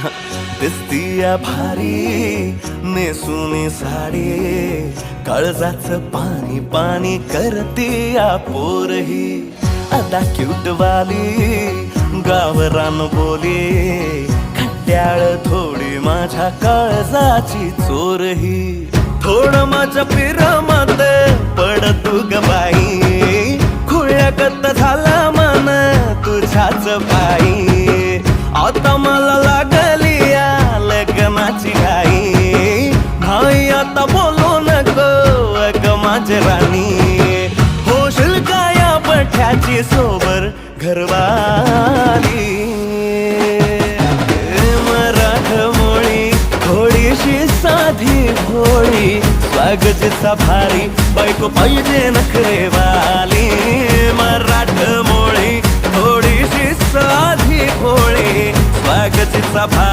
दिसतीया भारी नेसुनी साडी काळजाच पाणी पाणी करतीया पोरही. आता क्यूट वाली गावरान बोली खट्याळ थोडी माझ्या काळजाची चोरही. थोड माझ्या पिरमत पड तू ग बाई खुळ्याकत झाला मन तुझ्याच बाई. राणी. भाई आता बोलू नको अग माझे राणी. होशील का या पठ्याची सोबर घरवाली? मराठमोळी थोडीशी साधी भोळी स्वागतचा भारी बायको पाहिजे नखरेवाली. मराठमोळी थोडीशी साधी भोळी स्वागतचा भारी